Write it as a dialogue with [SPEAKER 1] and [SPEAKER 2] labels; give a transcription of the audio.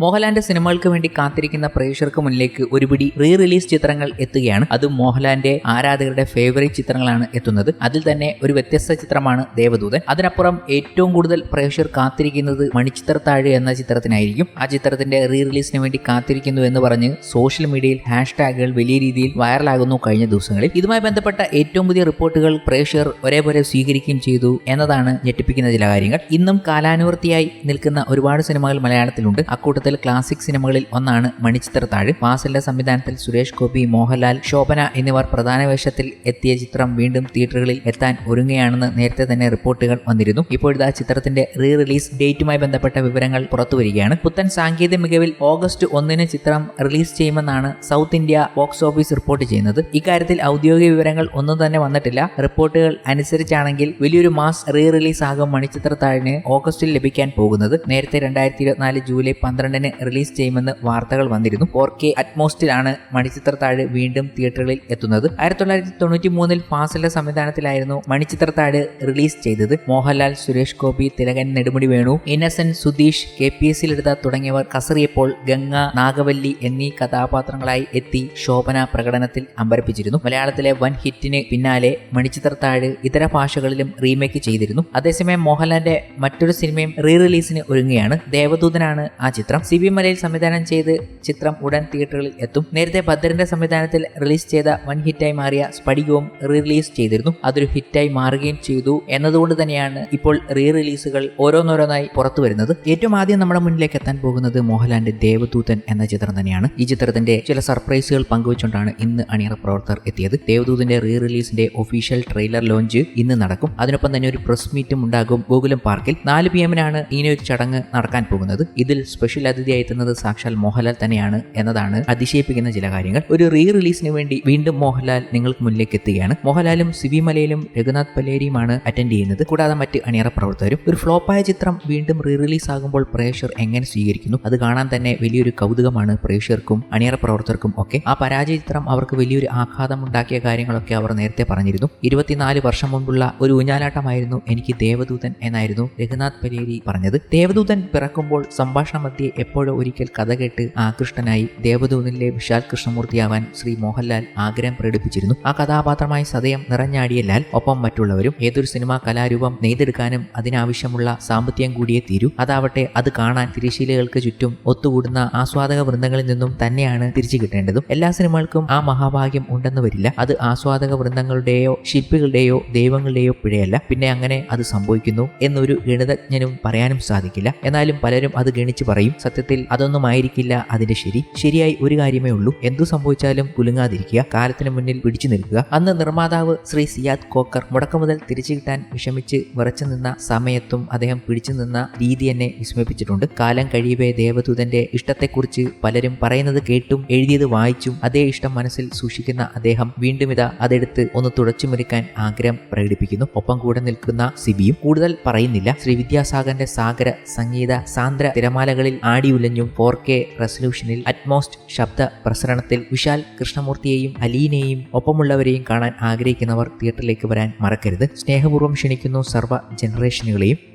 [SPEAKER 1] മോഹൻലാലിന്റെ സിനിമകൾക്ക് വേണ്ടി കാത്തിരിക്കുന്ന പ്രേക്ഷകർക്ക് മുന്നിലേക്ക് ഒരുപിടി റീ റിലീസ് ചിത്രങ്ങൾ എത്തുകയാണ്. അത് മോഹൻലാലിന്റെ ആരാധകരുടെ ഫേവറേറ്റ് ചിത്രങ്ങളാണ് എത്തുന്നത്. അതിൽ തന്നെ ഒരു വ്യത്യസ്ത ചിത്രമാണ് ദേവദൂതൻ. അതിനപ്പുറം ഏറ്റവും കൂടുതൽ പ്രേക്ഷകർ കാത്തിരിക്കുന്നത് മണിച്ചിത്രത്താഴ് എന്ന ചിത്രത്തിനായിരിക്കും. ആ ചിത്രത്തിന്റെ റീ റിലീസിന് വേണ്ടി കാത്തിരിക്കുന്നു എന്ന് പറഞ്ഞ് സോഷ്യൽ മീഡിയയിൽ ഹാഷ്ടാഗുകൾ വലിയ രീതിയിൽ വൈറലാകുന്നു കഴിഞ്ഞ ദിവസങ്ങളിൽ. ഇതുമായി ബന്ധപ്പെട്ട ഏറ്റവും പുതിയ റിപ്പോർട്ടുകൾ പ്രേക്ഷകർ ഒരേപോലെ സ്വീകരിക്കുകയും ചെയ്തു എന്നതാണ് ഞെട്ടിപ്പിക്കുന്ന ചില കാര്യങ്ങൾ. ഇന്നും കാലാനുവർത്തിയായി നിൽക്കുന്ന ഒരുപാട് സിനിമകൾ മലയാളത്തിലുണ്ട്. അക്കൂട്ടത്തിൽ ക്ലാസിക് സിനിമകളിൽ ഒന്നാണ് മണിച്ചിത്ര താഴ്. വാസലിന്റെ സംവിധാനത്തിൽ സുരേഷ് ഗോപി മോഹൻലാൽ ശോഭന എന്നിവർ പ്രധാന വേഷത്തിൽ എത്തിയ ചിത്രം വീണ്ടും തിയേറ്ററുകളിൽ എത്താൻ ഒരുങ്ങുകയാണെന്ന് നേരത്തെ തന്നെ റിപ്പോർട്ടുകൾ വന്നിരുന്നു. ഇപ്പോഴത്തെ ചിത്രത്തിന്റെ റീ റിലീസ് ഡേറ്റുമായി ബന്ധപ്പെട്ട വിവരങ്ങൾ പുറത്തുവരികയാണ് പുത്തൻ സാങ്കേതിക മികവിൽ ഓഗസ്റ്റ് ഒന്നിന് ചിത്രം റിലീസ് ചെയ്യുമെന്നാണ് South India box office report ചെയ്യുന്നത്. ഇക്കാര്യത്തിൽ ഔദ്യോഗിക വിവരങ്ങൾ ഒന്നും തന്നെ വന്നിട്ടില്ല. റിപ്പോർട്ടുകൾ അനുസരിച്ചാണെങ്കിൽ വലിയൊരു മാസ് റീ റിലീസ് ആകും മണിച്ചിത്ര താഴിന് ഓഗസ്റ്റിൽ ലഭിക്കാൻ പോകുന്നത്. നേരത്തെ രണ്ടായിരത്തി ഇരുപത്തിനാല് ജൂലൈ പന്ത്രണ്ടിന് റിലീസ് ചെയ്യുമെന്ന് വാർത്തകൾ വന്നിരുന്നു. ഫോർ കെ അറ്റ്മോസ്റ്റിലാണ് മണിച്ചിത്രത്താഴ് വീണ്ടും തിയേറ്ററുകളിൽ എത്തുന്നത്. ആയിരത്തി തൊള്ളായിരത്തി തൊണ്ണൂറ്റി മൂന്നിൽ ഫാസിലിന്റെ സംവിധാനത്തിലായിരുന്നു മണിച്ചിത്രത്താഴ് റിലീസ് ചെയ്തത്. Mohanlal Suresh Gopi Thilakan Nedumudi Venu Innocent Sudheesh K P S സിലെടുത്ത തുടങ്ങിയവർ കസറിയപ്പോൾ ഗംഗ നാഗവല്ലി എന്നീ കഥാപാത്രങ്ങളായി എത്തി ശോഭന പ്രകടനത്തിൽ അമ്പരപ്പിച്ചിരുന്നു. മലയാളത്തിലെ വൻ ഹിറ്റിന് പിന്നാലെ മണിച്ചിത്രത്താഴ് ഇതര ഭാഷകളിലും റീമേക്ക് ചെയ്തിരുന്നു. അതേസമയം മോഹൻലാലിന്റെ മറ്റൊരു സിനിമയും റീ റിലീസിന് ഒരുങ്ങുകയാണ്. ദേവദൂതനാണ് ആ ചിത്രം. സി ബി മലയിൽ സംവിധാനം ചെയ്ത് ചിത്രം ഉടൻ തിയേറ്ററുകളിൽ എത്തും. നേരത്തെ ഭദ്രന്റെ സംവിധാനത്തിൽ റിലീസ് ചെയ്ത വൻ ഹിറ്റായി മാറിയ സ്പടികവും റീ റിലീസ് ചെയ്തിരുന്നു. അതൊരു ഹിറ്റായി മാറുകയും ചെയ്തു എന്നതുകൊണ്ട് തന്നെയാണ് ഇപ്പോൾ റീ റിലീസുകൾ ഓരോന്നോരോന്നായി പുറത്തു വരുന്നത്. ഏറ്റവും ആദ്യം നമ്മുടെ മുന്നിലേക്ക് എത്താൻ പോകുന്നത് മോഹൻലാലിന്റെ ദേവദൂതൻ എന്ന ചിത്രം തന്നെയാണ്. ഈ ചിത്രത്തിന്റെ ചില സർപ്രൈസുകൾ പങ്കുവച്ചുകൊണ്ടാണ് ഇന്ന് അണിയറ പ്രവർത്തകർ എത്തിയത്. ദേവദൂതന്റെ റീ റിലീസിന്റെ ഒഫീഷ്യൽ ട്രെയിലർ ലോഞ്ച് ഇന്ന് നടക്കും. അതിനൊപ്പം തന്നെ ഒരു പ്രസ് മീറ്റും ഉണ്ടാകും ഗോകുലം പാർക്കിൽ. നാല് പി എമ്മിനാണ് ഇങ്ങനെ ഒരു ചടങ്ങ് നടക്കാൻ പോകുന്നത്. ഇതിൽ സ്പെഷ്യൽ അതിഥിയായി എത്തുന്നത് സാക്ഷാൽ മോഹൻലാൽ തന്നെയാണ് എന്നതാണ് അതിശയിപ്പിക്കുന്ന ചില കാര്യങ്ങൾ. ഒരു റീ റിലീസിന് വേണ്ടി വീണ്ടും മോഹൻലാൽ നിങ്ങൾക്ക് മുന്നിലേക്ക് എത്തുകയാണ്. മോഹൻലാലും സിവി മലയിലും രഘുനാഥ് പലേരിയുമാണ് അറ്റൻഡ് ചെയ്യുന്നത്. കൂടാതെ മറ്റ് അണിയറ പ്രവർത്തകരും. ഒരു ഫ്ലോപ്പായ ചിത്രം വീണ്ടും റീ റിലീസ് ആകുമ്പോൾ പ്രേക്ഷകർ എങ്ങനെ സ്വീകരിക്കുന്നു? അത് കാണാൻ തന്നെ വലിയൊരു കൗതുകമാണ് പ്രേക്ഷകർക്കും അണിയറ പ്രവർത്തകർക്കും ഒക്കെ. ആ പരാജയ ചിത്രം അവർക്ക് വലിയൊരു ആഘാതം ഉണ്ടാക്കിയ കാര്യങ്ങളൊക്കെ അവർ നേരത്തെ പറഞ്ഞിരുന്നു. ഇരുപത്തിനാല് വർഷം മുൻപുള്ള ഒരു ഊഞ്ഞാലാട്ടമായിരുന്നു എനിക്ക് ദേവദൂതൻ എന്നായിരുന്നു രഘുനാഥ് പലേരി പറഞ്ഞത്. ദേവദൂതൻ പിറക്കുമ്പോൾ സംഭാഷണ എപ്പോഴോ ഒരിക്കൽ കഥ കേട്ട് ആകൃഷ്ടനായി ദേവദൂതനിലെ വിശാൽ കൃഷ്ണമൂർത്തിയാവാൻ ശ്രീ മോഹൻലാൽ ആഗ്രഹം പ്രകടിപ്പിച്ചിരുന്നു. ആ കഥാപാത്രമായി സദയം നിറഞ്ഞാടിയ ലാൽ ഒപ്പം മറ്റുള്ളവരും ഏതൊരു സിനിമാ കലാരൂപം നെയ്തെടുക്കാനും അതിനാവശ്യമുള്ള സാമ്പത്തികം കൂടിയേ തീരൂ. അതാവട്ടെ അത് കാണാൻ തിരശീലകൾക്ക് ചുറ്റും ഒത്തുകൂടുന്ന ആസ്വാദക വൃന്ദങ്ങളിൽ നിന്നും തന്നെയാണ് തിരിച്ചു കിട്ടേണ്ടതും. എല്ലാ സിനിമകൾക്കും ആ മഹാഭാഗ്യം ഉണ്ടെന്ന് വരില്ല. അത് ആസ്വാദക വൃന്ദങ്ങളുടെയോ ശില്പികളുടെയോ ദൈവങ്ങളുടെയോ പിഴയല്ല. പിന്നെ അങ്ങനെ അത് സംഭവിക്കുന്നു എന്നൊരു ഗണിതജ്ഞനും പറയാനും സാധിക്കില്ല. എന്നാലും പലരും അത് ഗണിച്ച് പറയും. സത്യത്തിൽ അതൊന്നും ആയിരിക്കില്ല അതിന്റെ ശരി. ശരിയായി ഒരു കാര്യമേ ഉള്ളൂ. എന്തു സംഭവിച്ചാലും കുലുങ്ങാതിരിക്കുക. കാലത്തിന് മുന്നിൽ പിടിച്ചു നിൽക്കുക. അന്ന് നിർമ്മാതാവ് ശ്രീ സിയാദ് കോക്കർ മുടക്കം മുതൽ തിരിച്ചു കിട്ടാൻ വിഷമിച്ച് വിറച്ചു നിന്ന സമയത്തും അദ്ദേഹം പിടിച്ചു നിന്ന രീതി എന്നെ വിസ്മയിപ്പിച്ചിട്ടുണ്ട്. കാലം കഴിയവേ ദേവദൂതന്റെ ഇഷ്ടത്തെക്കുറിച്ച് പലരും പറയുന്നത് കേട്ടും എഴുതിയത് വായിച്ചും അതേ ഇഷ്ടം മനസ്സിൽ സൂക്ഷിക്കുന്ന അദ്ദേഹം വീണ്ടും ഇതാ അതെടുത്ത് ഒന്ന് തുടച്ചുമുറിക്കാൻ ആഗ്രഹം പ്രകടിപ്പിക്കുന്നു. ഒപ്പം കൂടെ നിൽക്കുന്ന സിബിയും കൂടുതൽ പറയുന്നില്ല. ശ്രീ വിദ്യാസാഗറിന്റെ സാഗര സംഗീത സാന്ദ്ര തിരമാലകളിൽ ആടിയുലഞ്ഞും ഫോർ കെ റെസൊല്യൂഷനിൽ അറ്റ്മോസ്റ്റ് ശബ്ദ പ്രസരണത്തിൽ വിശാൽ കൃഷ്ണമൂർത്തിയെയും അലീനെയും ഒപ്പമുള്ളവരെയും കാണാൻ ആഗ്രഹിക്കുന്നവർ തിയേറ്ററിലേക്ക് വരാൻ മറക്കരുത്. സ്നേഹപൂർവം ക്ഷണിക്കുന്നു സർവ ജനറേഷനുകളെയും.